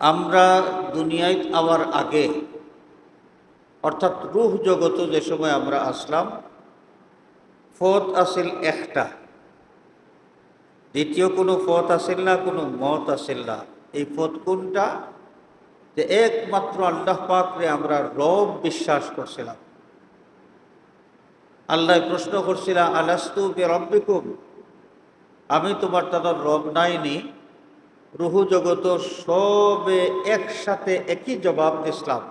আমরা দুনিয়ায় আবার আগে, অর্থাৎ রুহ জগত যে সময় আমরা আসলাম, ফত আসিল একটা। দ্বিতীয় কোনো পথ আসিল না, কোনো মত আসিল না। এই ফত কোনটা? যে একমাত্র আল্লাহ পাকরে আমরা রব বিশ্বাস করছিলাম। আল্লাহ প্রশ্ন করছিলাম আলাস্তু বে রব্বিকুম আমি তোমার তাদের রব নাইনি রুহু জগত সবে একসাথে একই জবাব দিসলাম।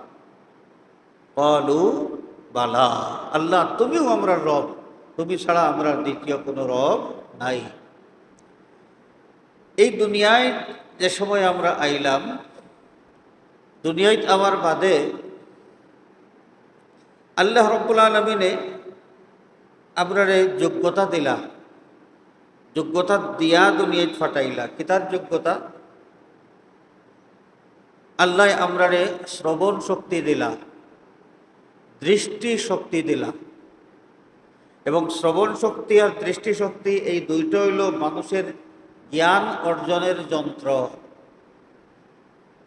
বলু বালা, আল্লাহ, তুমিও আমরা রব। তুমি ছাড়া আমরা দ্বিতীয় কোনো রব নাই। এই দুনিয়ায় যে সময় আমরা আইলাম, দুনিয়ায় আমার বাদে আল্লাহ রব্বুল আলমিনে আপনারে যোগ্যতা দিলা। যোগ্যতা দিয়া দুনিয়ায় ফাটাইলা। কিতার যোগ্যতা? আল্লাহ আমরারে শ্রবণ শক্তি দিলা, দৃষ্টি শক্তি দিলা। এবং শ্রবণ শক্তি আর দৃষ্টি শক্তি এই দুইটা হইল মানুষের জ্ঞান অর্জনের যন্ত্র।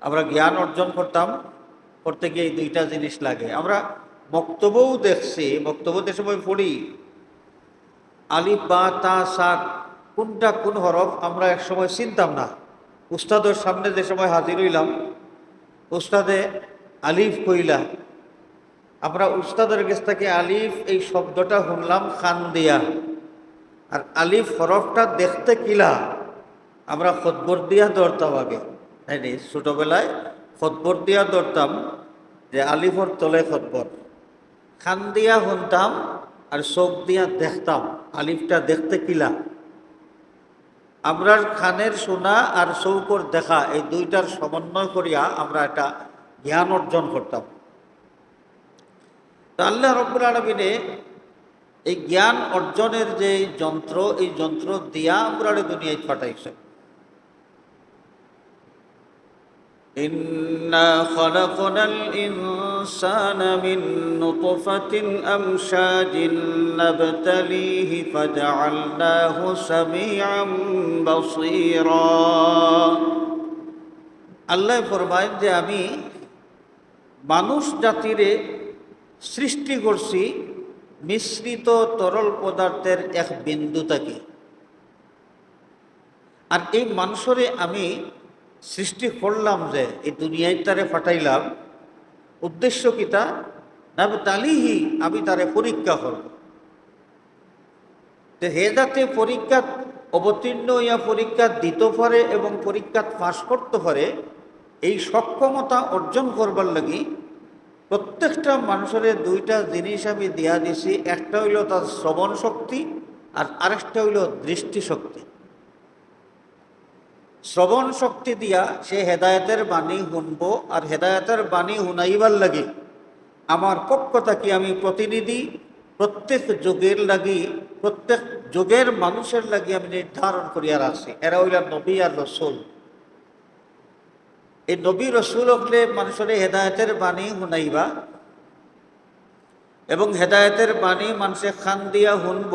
আমরা জ্ঞান অর্জন করতাম, করতে গিয়ে এই দুইটা জিনিস লাগে। আমরা বক্তব্যও দেখছি, বক্তব্য যে সময় পড়ি, আলিফ, বা, তা সাক কোনটা কোন হরফ আমরা একসময় চিনতাম না। উস্তাদের সামনে যে সময় হাজির হইলাম উস্তাদে আলিফ কইলা, আমরা উস্তাদের কাছ থেকে আলিফ এই শব্দটা শুনলাম খান দিয়া। আর আলিফ হরফটা দেখতে কিলা? আমরা খতবর দিয়া ধরতাম আগে। তাই নি, ছোটোবেলায় খতবর দিয়া ধরতাম যে আলিফর তলে খতবর। খান দিয়া শুনতাম আর চোখ দিয়া দেখতাম আলিফটা দেখতে কিলা? আমরা খানের শোনা আর চৌকর দেখা, এই দুইটার সমন্বয় করিয়া আমরা এটা জ্ঞান অর্জন করতাম। তা আল্লাহ রব্বুল আলমিনে এই জ্ঞান অর্জনের যে যন্ত্র, এই যন্ত্র দিয়া আমরা দুনিয়ায় পাঠাইছে إنا خلقنا الإنسان من نطفة أمشاج نبتليه فجعلناه سميعا بصيرا আল্লাহ ফরমায় যে আমি মানুষ জাতিরে সৃষ্টি করছি মিশ্রিত তরল পদার্থের এক বিন্দু থেকে আর এই মানুষরে আমি সৃষ্টি করলাম যে এই দুনিয়ায় তারে ফাটাইলাম, উদ্দেশ্য কিতা না তালিহি আমি তারে পরীক্ষা করব। হে যাতে পরীক্ষা অবতীর্ণ ইয়া পরীক্ষা দিতে পারে এবং পরীক্ষা পাশ করতে পারে, এই সক্ষমতা অর্জন করবার লাগি প্রত্যেকটা মানুষের দুইটা জিনিস আমি দিয়া দিছি, একটা হইল তার শ্রবণ শক্তি আর আরেকটা হইল দৃষ্টিশক্তি। শ্রবণ শক্তি দিয়া সে হেদায়তের বাণী শুনব আর হেদায়তের বাণী শুনাইবার লাগে। আমার পক্ষ থাকি আমি প্রতিনিধি, প্রত্যেক যুগের লাগি, প্রত্যেক যুগের মানুষের লাগি আমি নির্ধারণ করিয়া রাখছি এরা হইল নবী আর রসুল। এই নবী রসুল হলে মানুষের হেদায়তের বাণী শুনাইবা এবং হেদায়তের বাণী মানুষে খান দিয়া শুনব।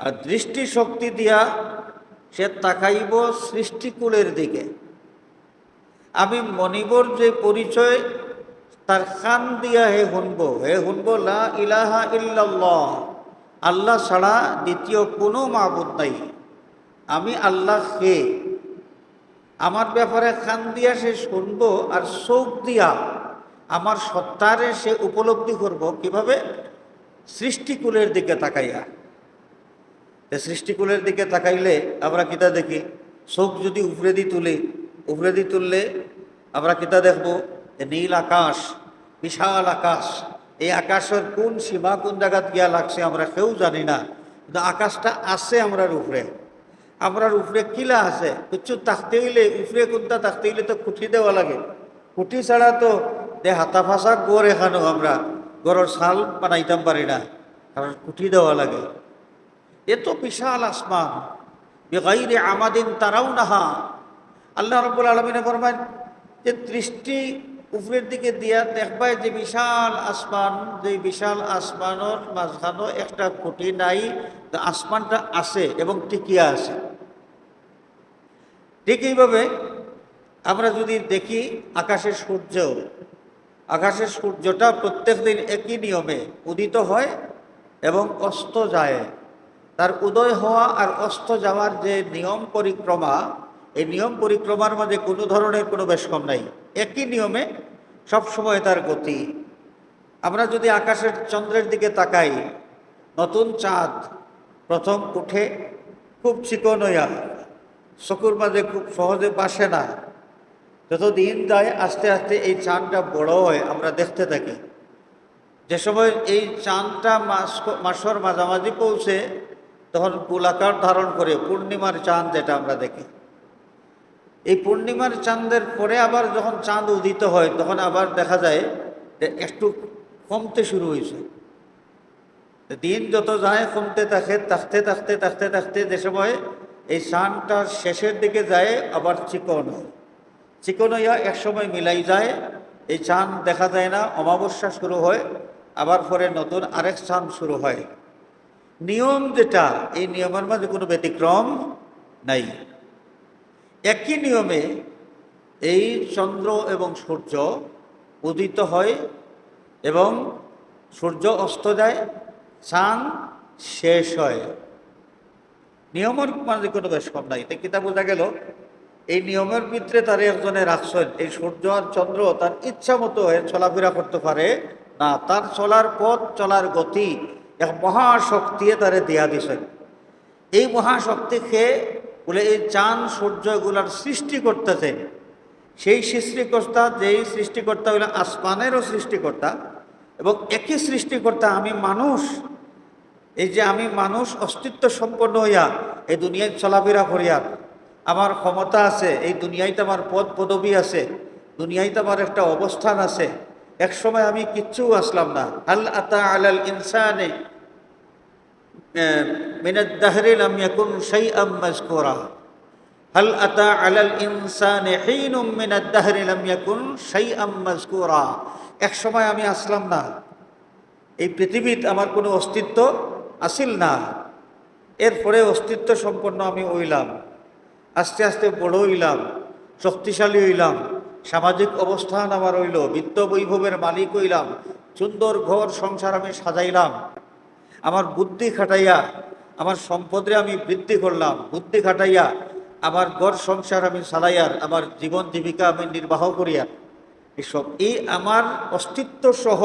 আর দৃষ্টিশক্তি দিয়া সে তাকাইব সৃষ্টিকুলের দিকে। আমি মনিবর যে পরিচয়, তার খান দিয়া হে শুনব। হে শুনব, লা ইলাহা ইল্লাল্লাহ। আল্লাহ ছাড়া দ্বিতীয় কোনো মাহবুদ নাই। আমি আল্লাহ কে? আমার ব্যাপারে খান দিয়া সে শুনব আর চোখ দিয়া আমার সত্তারে সে উপলব্ধি করব। কীভাবে? সৃষ্টিকুলের দিকে তাকাইয়া। সৃষ্টিকুলের দিকে তাকাইলে আমরা কিতা দেখি? চোখ যদি উপরে দি তুলি উপরে দি তুললে আমরা কিতা দেখব? নীল আকাশ, বিশাল আকাশ। এই আকাশের কোন সীমা কোন জায়গাত গিয়া লাগছে আমরা কেউ জানি না। কিন্তু আকাশটা আছে আমরার উপরে আমরার উপরে কিলা আছে? কিছু তাকতে হইলে উপরে কোনটা তাকতে হইলে তো খুঁটি দেওয়া লাগে। খুঁটি ছাড়া তো দে হাতা ফাঁসা গড় এখানো আমরা। গড়ের শাল বানাইতাম পারি না, কারণ খুঁটি দেওয়া লাগে। এত বিশাল আসমান। বেগাইরে আমাদিন তারাও নাহা আল্লাহ রব্বুল আলমিনে ফরমায় যে দৃষ্টি উপরের দিকে দিয়া দেখবাই যে বিশাল আসমান, যে বিশাল আসমানের মাঝখানো একটা খুঁটি নাই আসমানটা আছে এবং টিকিয়া আছে। ঠিক এইভাবে আমরা যদি দেখি আকাশের সূর্য, আকাশের সূর্যটা প্রত্যেক দিন একই নিয়মে উদিত হয় এবং অস্ত যায়। তার উদয় হওয়া আর অস্ত যাওয়ার যে নিয়ম পরিক্রমা, এই নিয়ম পরিক্রমার মাঝে কোনো ধরনের কোনো বেশকম নাই। একই নিয়মে সবসময় তার গতি। আমরা যদি আকাশের চন্দ্রের দিকে তাকাই, নতুন চাঁদ প্রথম উঠে খুব চিকন হইয়া, চকুর মাঝে খুব সহজে বাসে না। যত দিন যায় আস্তে আস্তে এই চাঁদটা বড় হয়, আমরা দেখতে থাকি। যে সময় এই চাঁদটা মাস মাসর মাঝামাঝি পৌঁছে তখন গোলাকার ধারণ করে পূর্ণিমার চাঁদ যেটা আমরা দেখি। এই পূর্ণিমার চাঁদের পরে আবার যখন চাঁদ উদিত হয়, তখন আবার দেখা যায় যে একটু কমতে শুরু হয়েছে। দিন যত যায়, কমতে থাকে, থাকতে থাকতে থাকতে থাকতে যে সময় এই চাঁদটার শেষের দিকে যায়, আবার চিকন হয়। চিকন হইয়া একসময় মিলাই যায়, এই চাঁদ দেখা যায় না, অমাবস্যা শুরু হয়, আবার পরে নতুন আরেক চাঁদ শুরু হয়। নিয়ম যেটা, এই নিয়মের মাঝে কোনো ব্যতিক্রম নাই। একই নিয়মে এই চন্দ্র এবং সূর্য উদিত হয় এবং সূর্য অস্ত যায় চাঁদ শেষ হয়। নিয়মের মাঝে কোনো বেশ কম নাই। তাই কিতাব বোঝা গেল? এই নিয়মের ভিতরে তার একজনে রাখছেন, এই সূর্য আর চন্দ্র তার ইচ্ছা মতো হয়ে চলাফেরা করতে পারে না। তার চলার পথ, চলার গতি এক মহাশক্তি তারে দিয়া দিছেন এই মহাশক্তিকে বলে এই চাঁদ সূর্য এগুলার সৃষ্টি করতেছেন সেই সৃষ্টিকর্তা, যেই সৃষ্টিকর্তা হইল আসমানেরও সৃষ্টিকর্তা এবং একই সৃষ্টিকর্তা আমি মানুষ। এই যে আমি মানুষ, অস্তিত্ব সম্পন্ন হইয়া এই দুনিয়ায় চলাফেরা করিয়া আমার ক্ষমতা আছে, এই দুনিয়াইতে আমার পদ পদবী আছে, দুনিয়াইতে আমার একটা অবস্থান আছে এক সময় আমি কিচ্ছু আসলাম না। আল আতা আলাল ইনসানে মিনাদ্দাহরিল আম ইয়াকুন শাইআম মাযকুরা। হাল আতা আলাল ইনসানে হিনুম মিনাদ্দাহরিল আম ইয়াকুন শাইআম মাযকুরা। এক সময় আমি আসলাম না। এই পৃথিবীতে আমার কোনো অস্তিত্ব আসিল না। এরপরে অস্তিত্ব সম্পন্ন আমি হইলাম। আস্তে আস্তে বড় হইলাম, শক্তিশালী হইলাম। সামাজিক অবস্থান আমার হইল, বিত্ত বৈভবের মালিক হইলাম, সুন্দর ঘর সংসার আমি সাজাইলাম। আমার বুদ্ধি খাটাইয়া, আমার সম্পদে আমি বৃদ্ধি করলাম, বুদ্ধি খাটাইয়া, আমার ঘর সংসার আমি চালাইয়ার আমার জীবন জীবিকা আমি নির্বাহ করিয়া। এসব এই আমার অস্তিত্ব সহ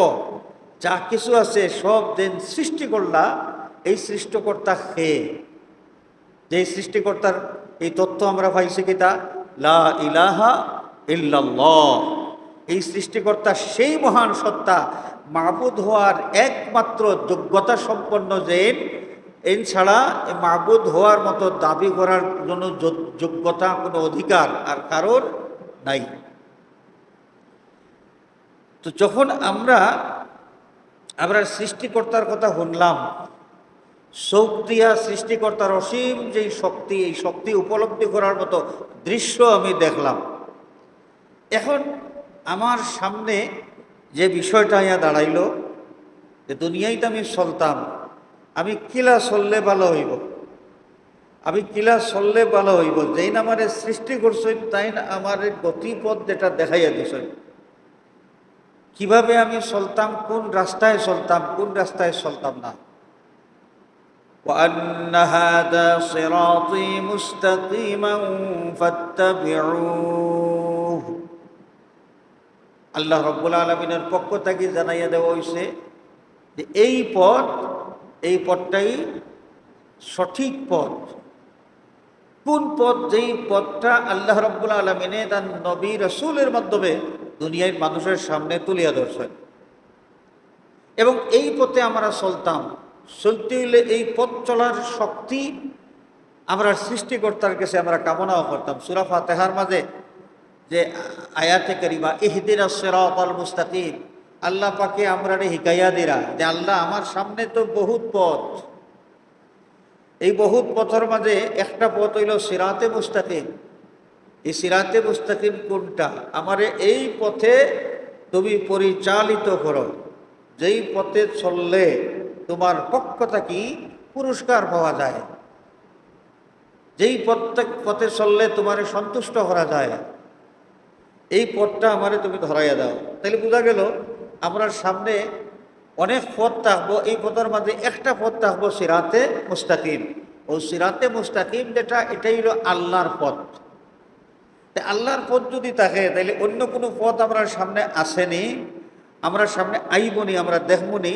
যা কিছু আছে, সব দিন সৃষ্টি করলা, এই সৃষ্টিকর্তা খেয়ে যে সৃষ্টিকর্তার এই তথ্য আমরা পাইছি কিতা লা ইলাহা ইল্লাল্লাহ। এই সৃষ্টিকর্তা সেই মহান সত্তা মাহবুদ হওয়ার একমাত্র যোগ্যতা সম্পন্ন যে এন ছাড়া মাহবুদ হওয়ার মতো দাবি করার জন্য যোগ্যতা, কোনো অধিকার আর কারোর নাই। তো যখন আমরা আমরা সৃষ্টিকর্তার কথা শুনলাম চোখ দিয়া সৃষ্টিকর্তার অসীম যেই শক্তি, এই শক্তি উপলব্ধি করার মতো দৃশ্য আমি দেখলাম। এখন আমার সামনে যে বিষয়টা ইয়া দাঁড়াইল যে দুনিয়ায় তো আমি চলতাম আমি কিলা চললে ভালো হইব আমি কিলা চললে ভালো হইব যেই না আমার সৃষ্টি করছেন তাই না আমার গতিপথ যেটা দেখাইয়া দিছেন কিভাবে আমি চলতাম কোন রাস্তায় চলতাম কোন রাস্তায় চলতাম না وأن هذا صراطي مستقيما فاتبعوه আল্লাহ রব্বুল আলমিনের পক্ষ থেকে জানাইয়া দেওয়া হয়েছে যে এই পথ, এই পথটাই সঠিক পথ। কোন পথ? যেই পথটা আল্লাহ রব্বুল আলমিনে তার নবী রসুলের মাধ্যমে দুনিয়ার মানুষের সামনে তুলিয়া ধরছেন। এবং এই পথে আমরা চলতাম। চলতে হইলে এই পথ চলার শক্তি আমরা সৃষ্টিকর্তার কাছে আমরা কামনাও করতাম। সুরাফা তেহার মাঝে যে আয়াতে করিবা ইহদিন সেরাল মুস্তাকিম আল্লাহ পাকে আমরা রে হিকাইয়া দিরা যে আল্লাহ আমার সামনে তো বহুত পথ। এই বহুত পথের মাঝে একটা পথ হইল সিরাতে মুস্তাকিম। এই সিরাতে মুস্তাকিম কোনটা? আমার এই পথে তুমি পরিচালিত করো। যেই পথে চললে তোমার পক্ষ কি? পুরস্কার পাওয়া যায়। যেই প্রত্যেক পথে চললে তোমার সন্তুষ্ট করা যায়। এই পথটা আমারে তুমি ধরাইয়া দাও। তাহলে বোঝা গেল আমরা সামনে অনেক পথ থাকব, এই পথের মাঝে একটা পথ থাকব সিরাতে মুস্তাকিম। ও সিরাতে মুস্তাকিম যেটা, এটাই হলো আল্লাহর পথ। আল্লাহর পথ যদি থাকে তাহলে অন্য কোনো পথ আমরা সামনে আসেনি, আমরা সামনে আইবনি আমরা দেখবনি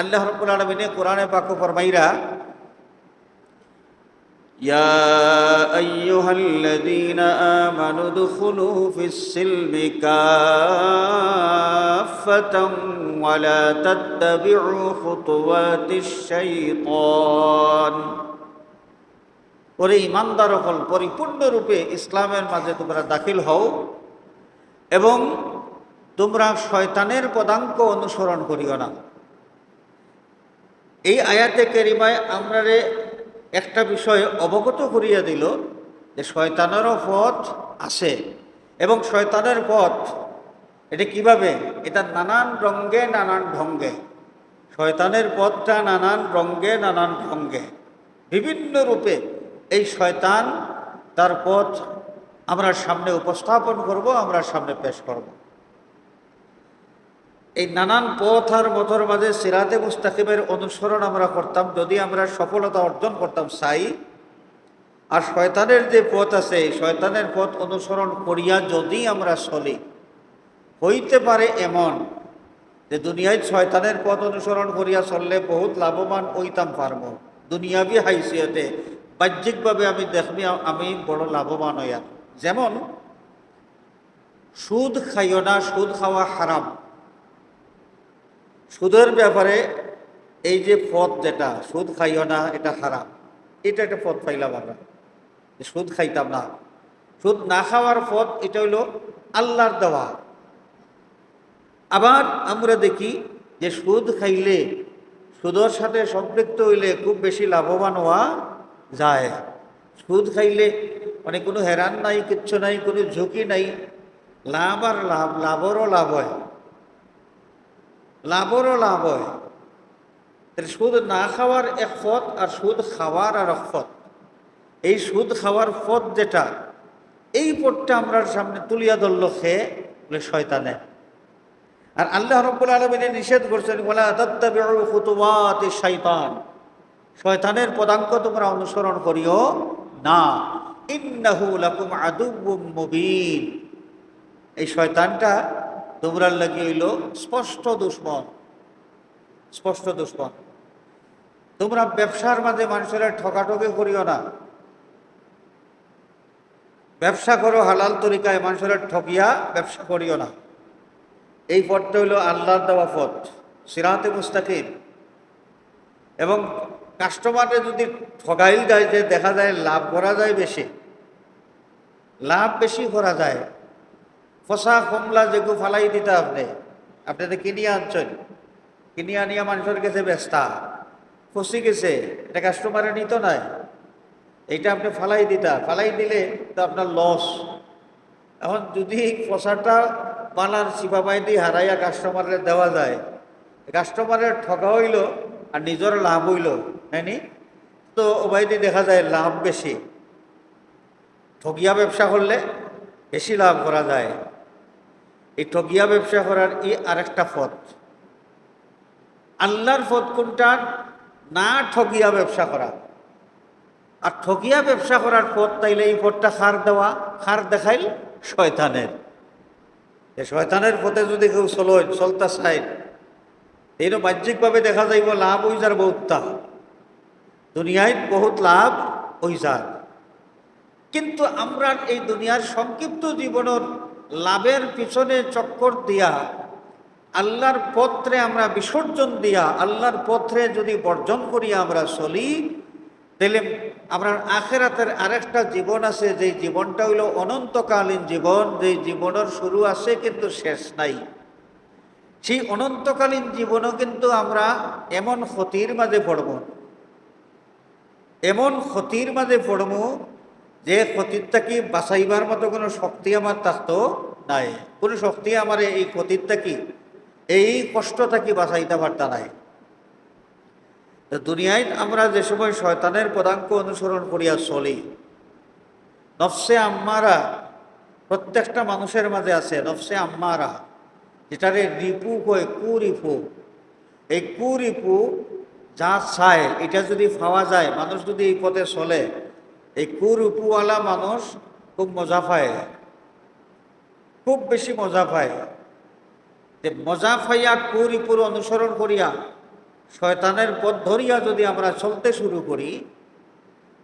আল্লাহ রব্বুল আলমিনে কোরআনে পাক ফরমাইরা يا أيها الذين آمنوا ادخلوا في السلم كافة ولا تتبعوا خطوات الشيطان ওরে ইমানদার হল পরিপূর্ণরূপে ইসলামের মাঝে তোমরা দাখিল হও এবং তোমরা শয়তানের পদাঙ্ক অনুসরণ করিও না এই আয়াতে কেরিমায় আমরারে একটা বিষয়ে অবগত করিয়া দিল যে শয়তানেরও পথ আছে এবং শয়তানের পথ, এটা কীভাবে? এটা নানান রঙ্গে, নানান ঢঙ্গে শয়তানের পথটা নানান রঙ্গে, নানান ঢঙ্গে বিভিন্ন রূপে এই শয়তান তার পথ আমরা সামনে উপস্থাপন করব, আমরা সামনে পেশ করব। এই নানান পথ আর মতর মাঝে সিরাতে মুস্তাকিমের অনুসরণ আমরা করতাম, যদি আমরা সফলতা অর্জন করতাম, সাই। আর শয়তানের যে পথ আছে, শয়তানের পথ অনুসরণ করিয়া যদি আমরা চলি, হইতে পারে এমন যে দুনিয়ায় শয়তানের পথ অনুসরণ করিয়া চললে বহুত লাভবান হইতাম পারব। দুনিয়াবি হাইসিয়তে বাহ্যিকভাবে আমি দেখবি আমি বড় লাভবান হইয়া। যেমন, সুদ খাইও না, সুদ খাওয়া হারাম। সুদের ব্যাপারে এই যে পথ যেটা, সুদ খাইও না, এটা হারাম। এটা একটা পথ পাইলাম আমরা। সুদ খাইতাম না। সুদ না খাওয়ার পথ এটা হইল আল্লাহর দেওয়া। আবার আমরা দেখি যে সুদ খাইলে, সুদের সাথে সম্পৃক্ত হইলে খুব বেশি লাভবান হওয়া যায়। সুদ খাইলে মানে কোনো হেরান নাই, কিচ্ছু নাই, কোনো ঝুঁকি নাই। লাভ আর লাভ, লাভেরও লাভ হয়। লাভেরও লাভ হয় সুদ না খাওয়ার এক পথ আর সুদ খাওয়ার আর এক পথ এই সুদ খাওয়ার পথ যেটা, এই পথটা আমরা সামনে তুলিয়া ধরল খেয়ে শয়তানে। আর আল্লাহ রব্বুল আলমিনে নিষেধ করছেন বলে শৈতান শয়তানের পদাঙ্ক তোমরা অনুসরণ করিও না। ইন্নাহু লাকুম এই শয়তানটা তোমরা লাগি হইল স্পষ্ট দুশ্মন স্পষ্ট দুশ্মন। তোমরা ব্যবসার মাঝে মানুষের ঠকাঠকি করিও না। ব্যবসা করো হালাল তরিকায়, মানুষের ঠকিয়া ব্যবসা করিও না। এই পথটা হইল আল্লাহর দেওয়া পথ, সিরাতে মুস্তাকিম। এবং কাস্টমারে যদি ঠগাইল যায়, যে দেখা যায় লাভ করা যায় বেশি, লাভ বেশি করা যায় ফসা কমলা যেগু ফালাই দিতে আপনি। আপনি তো কিনিয়া আনছেন। কিনিয়া নিয়ে মানুষের কাছে ব্যস্তা। ফসি গেছে। এটা কাস্টমারে নিত নাই। এইটা আপনি ফালাই দিতা। ফালাই দিলে তো আপনার লস এখন যদি ফসাটা বানার চিপাপাই দিয়ে হারাইয়া কাস্টমারের দেওয়া যায় কাস্টমারের ঠকা হইল আর নিজের লাভ হইল হয়নি তো ওবাইদি দেখা যায় লাভ বেশি। ঠগিয়া ব্যবসা করলে বেশি লাভ করা যায়। এই ঠগিয়া ব্যবসা করার ই আরেকটা পথ। আল্লাহর পথ কোনটা? না ঠগিয়া ব্যবসা করা। আর ঠগিয়া ব্যবসা করার পথ তাইলে এই পথটা খার দেওয়া, খার দেখাইল শয়তানের। শয়তানের পথে যদি কেউ চলো, চলতা চাই এইটা বাহ্যিকভাবে দেখা যাইব লাভ হয়ে যার বহুতটা। দুনিয়ায় বহুত লাভ হয়ে যার। কিন্তু আমরা এই দুনিয়ার সংক্ষিপ্ত জীবনের লাভের পিছনে চক্কর দিয়া, আল্লাহর পত্রে আমরা বিসর্জন দিয়া, আল্লাহর পত্রে যদি বর্জন করিয়া আমরা চলি, তাহলে আমরা আখেরাতের আরেকটা জীবন আছে, যে জীবনটা হইল অনন্তকালীন জীবন, যে জীবনের শুরু আছে কিন্তু শেষ নাই। সেই অনন্তকালীন জীবনও কিন্তু আমরা এমন ক্ষতির মাঝে পড়ব। এমন ক্ষতির মাঝে পড়ব যে ক্ষতির থাকি বাঁচাইবার মতো কোনো শক্তি আমার থাকতো নাই। কোনো শক্তি আমার এই ক্ষতির থাকি এই কষ্ট থাকি বাঁচাইতে পারতা নাই। দুনিয়ায় আমরা যে সময় শয়তানের পদাঙ্ক অনুসরণ করিয়া চলি, নফসে আম্মারা, প্রত্যেকটা মানুষের মাঝে আছে নফসে আম্মারা, যেটারে রিপু কয় কুরিপু এই কুরিপু যা চায়, এটা যদি পাওয়া যায়, মানুষ যদি এই পথে চলে এই কুরুপুওয়ালা মানুষ খুব মজা পায়। খুব বেশি মজা পায়। যে মজা পাইয়া কুরিপুর অনুসরণ করিয়া শয়তানের পথ ধরিয়া যদি আমরা চলতে শুরু করি,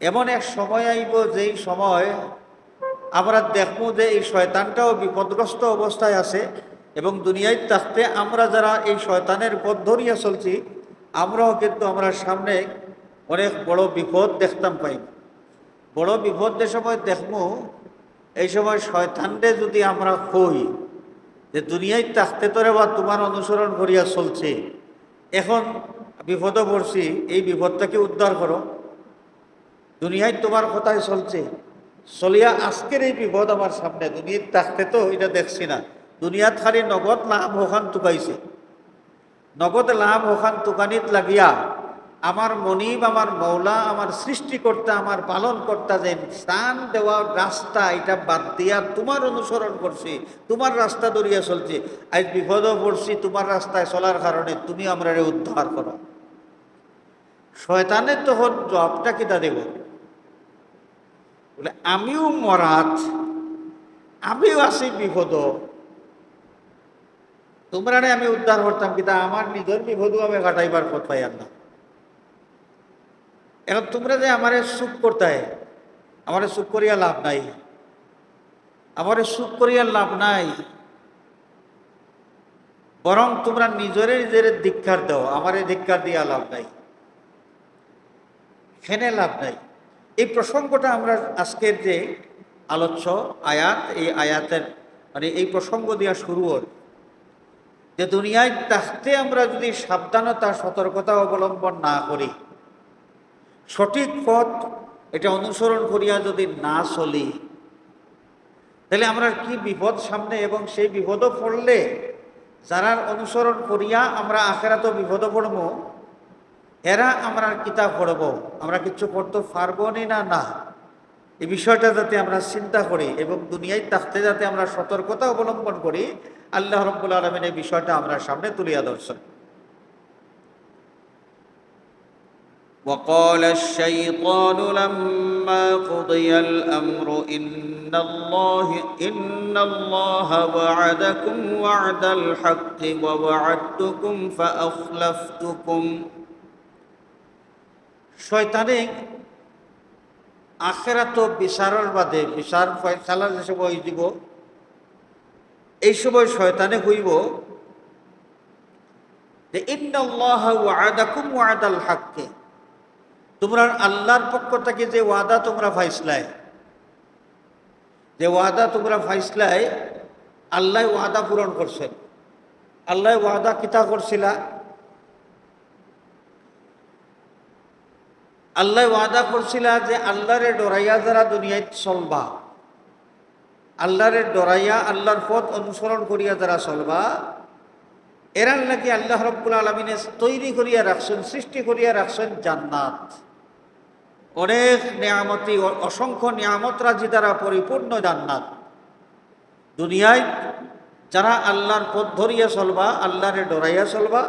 এমন এক সময় আইব যেই সময় আমরা দেখব যে এই শয়তানটাও বিপদগ্রস্ত অবস্থায় আছে এবং দুনিয়ায় থাকতে আমরা যারা এই শয়তানের পথ ধরিয়া চলছি, আমরাও কিন্তু আমরা সামনে অনেক বড় বিপদ দেখতাম পাই বড় বিপদ যে সময় দেখব এই সময় শয়তানরে যদি আমরা কই যে দুনিয়ায় থাকতে তোরে বা তোমার অনুসরণ করিয়া চলছে, এখন বিপদে পড়ছি, এই বিপদটাকে উদ্ধার করো। দুনিয়ায় তোমার কথাই চলছে। চলিয়া আজকের এই বিপদ আমার সামনে দুনিয়ায় থাকতে তো এটা দেখছি না। দুনিয়াত খালি নগদ লাভ ওখান টুকাইছে। নগদ লাভ ওখান টুকানিত লাগিয়া আমার মনিব, আমার মৌলা, আমার সৃষ্টিকর্তা, আমার পালন কর্তা যে স্থান দেওয়ার রাস্তা, এটা বাদ দিয়া তোমার অনুসরণ করছি, তোমার রাস্তা ধরিয়া চলছি। আজ বিপদও পড়ছি, তোমার রাস্তায় চলার কারণে তুমি আমরা উদ্ধার করো। শয়তানের তখন জবটা কিটা দেব? বলে, আমিও মরাত, আমিও আছি বিপদ। তোমরা আমি উদ্ধার করতাম, কিন্তু আমার নিজের বিপদও আমি কাটাইবার পথ পাইয়ার না। এখন তোমরা যে আমারে সুখ করতে আমারে সুখ করিয়া লাভ নাই, আমারে সুখ করিয়া লাভ নাই, বরং তোমরা নিজের নিজের ধিক্ষার দাও, আমারে ধিক্ষার দিয়া লাভ নাই, হেনে লাভ নাই। এই প্রসঙ্গটা আমরা আজকের যে আলোচ্য আয়াত, এই আয়াতের মানে এই প্রসঙ্গ দিয়া শুরু হয় যে দুনিয়ায় থাকতে আমরা যদি সাবধানতা, সতর্কতা অবলম্বন না করি সঠিক পথ এটা অনুসরণ করিয়া যদি না চলি, তাহলে আমরা কি বিপদ সামনে এবং সেই বিপদও পড়লে যারা অনুসরণ করিয়া আমরা আখেরাত বিপদও পড়ব, এরা আমরা কিতাব পড়ব? আমরা কিছু পড়তে পারব নি, না? এই বিষয়টা যাতে আমরা চিন্তা করি এবং দুনিয়ায় থাকতে যাতে আমরা সতর্কতা অবলম্বন করি, আল্লাহ রব্বুল আলমিন এই বিষয়টা আমরা সামনে তুলিয়া ধরছেন। وقال الشيطان لما قضي الأمر إن الله إن الله وعدكم وعد الحق ووعدتكم فأخلفتكم শয়তানে আখেরাত বিচারের বাদে বিচার ফয়সালা যে সময় দিব এই সময় শয়তানে হইব যে ইন্নাল্লাহ ওয়াদাকুম ওয়াদাল হাক্কে তোমরা আল্লাহর পক্ষ থেকে যে ওয়াদা তোমরা ফাইসলায়, যে ওয়াদা তোমরা ফাইসলায়, আল্লাহ ওয়াদা পূরণ করছেন। আল্লাহ ওয়াদা কিতা করছিলা? আল্লাহ ওয়াদা করছিলা যে আল্লাহরে ডরাইয়া যারা দুনিয়ায় চলবা, আল্লাহরে ডরাইয়া আল্লাহর পথ অনুসরণ করিয়া যারা চলবা, এরার নাকি আল্লাহ রব্বুল আলমিনে তৈরি করিয়া রাখছেন, সৃষ্টি করিয়া রাখছেন জান্নাত। অনেক নিয়ামতি অসংখ্য নিয়ামত রাজি দ্বারা পরিপূর্ণ জান্নাত। দুনিয়ায় যারা আল্লাহর পথ ধরিয়া চলবা, আল্লাহরে ডরাইয়া চলবা